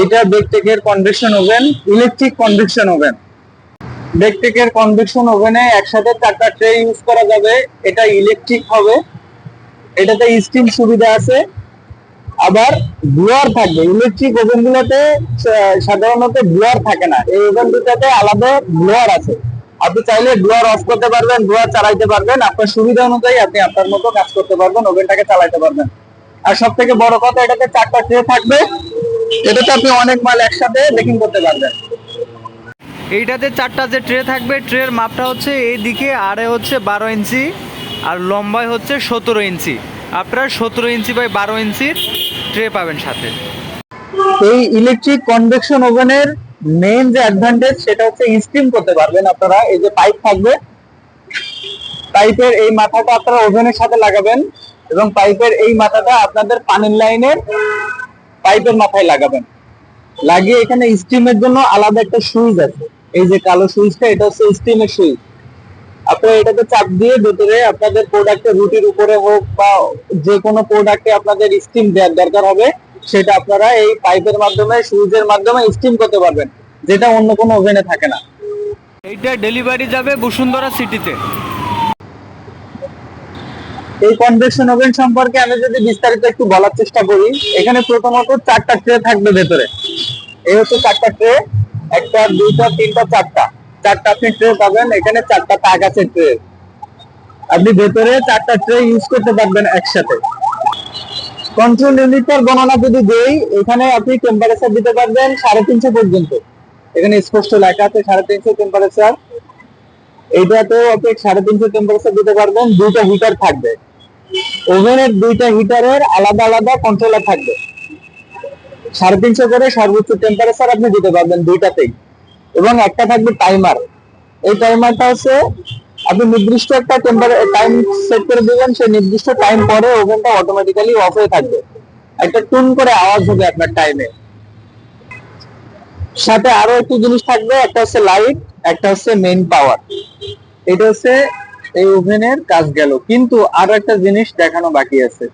এইটা বেকটেকের convection oven electric convection oven বেকটেকের convection ওভেনে একসাথে চারটা ট্রে ইউজ করা যাবে। এটা ইলেকট্রিক হবে। এটাতে স্টিম সুবিধা আছে। আবার ব্লোয়ার থাকবে। ইলেকট্রিক ওভেন গুলোতে সাধারণত ব্লোয়ার থাকে না। এই ওভেন দুটাতে আলাদা ব্লোয়ার আছে। আপনি চাইলে ব্লোয়ার অফ করতে পারবেন ব্লোয়ার চালাইতে পারবেন। আপনার সুবিধা অনুযায়ী আপনি আপনার মতো কাজ করতে পারবেন ওভেনটাকে চালাইতে পারবেন। আর সব থেকে বড় কথা, এটাতে চারটা ট্রে থাকবে। এটাতে আপনি অনেক মাল একসাথে বেকিং করতে পারবেন। এইটাতে চারটা যে ট্রে থাকবে ট্রের মাপটা হচ্ছে এই দিকে আরে হচ্ছে বারো ইঞ্চি আর লম্বায় হচ্ছে সতেরো ইঞ্চি। আপনারা সতেরো ইঞ্চি বাই বারো ইঞ্চির ট্রে পাবেন সাথে। এই ইলেকট্রিক কনভেকশন ওভেনের মেন যে অ্যাডভান্টেজ সেটা হচ্ছে স্টিম করতে পারবেন আপনারা। এই যে পাইপ থাকবে পাইপের এই মাথাটা আপনারা ওভেনের সাথে লাগাবেন এবং পাইপের এই মাথাটা আপনাদের পানির লাইনের পাইপের মাথায় লাগাবেন। লাগিয়ে এখানে স্টিমের জন্য আলাদা একটা সুইচ আছে। এই যে কালো সুইচটা, এটা হচ্ছে স্টিমের সুইচ। আপনারা এটাতে চাপ দিয়ে ভেতরে আপনাদের প্রোডাক্টের রুটির উপরে হোক বা যে কোনো প্রোডাক্টে আপনাদের স্টিম দেওয়ার দরকার হবে, সেটা আপনারা এই পাইপের মাধ্যমে, সুইচের মাধ্যমে স্টিম করতে পারবেন। যেটা অন্য কোনো ওভেনে থাকে না। এইটা ডেলিভারি যাবে বসুন্ধরা সিটিতে এই কনভেকশন ওভেন সম্পর্কে আমি যদি বিস্তারিত একটু বলার চেষ্টা করি, এখানে প্রথমত চারটা ট্রে থাকবে ভেতরে। এই হচ্ছে চারটা ট্রে একটা, দুইটা, তিনটা, চারটা। চারটা আপনি ট্রে পাবেন, এখানে চারটা তাক আছে ট্রে আপনি ভেতরে চারটা ট্রে ইউজ করতে পারবেন একসাথে। কন্ট্রোল ইউনিটের গণনা যদি দেই, এখানে আপনি টেম্পারেচার দিতে পারবেন সাড়ে তিনশো পর্যন্ত। এখানে স্পষ্ট লেখা আছে সাড়ে তিনশো টেম্পারেচার এইটাতেও আপনি সাড়ে তিনশো টেম্পারেচার দিতে পারবেন, দুইটা হিটার থাকবে। ওভেনের দুইটা হিটারের আলাদা আলাদা কন্ট্রোলার থাকবে। সাড়ে তিনশো করে সর্বোচ্চ টেম্পারেচার আপনি দিতে পারবেন দুইটাতেই। এবং একটা থাকবে টাইমার এই টাইমারটা হচ্ছে আপনি নির্দিষ্ট একটা টাইম সেট করে দিবেন, সেই নির্দিষ্ট টাইম পরে ওভেনটা অটোমেটিক্যালি অফ হয়ে থাকবে। একটা টুন করে আওয়াজ হবে আপনার টাইমে সাথে আরও একটি জিনিস থাকবে, একটা হচ্ছে লাইট একটা হচ্ছে মেইন পাওয়ার এটা হচ্ছে এই ওভেনের কাজ গেল। কিন্তু আরও একটা জিনিস দেখানো বাকি আছে।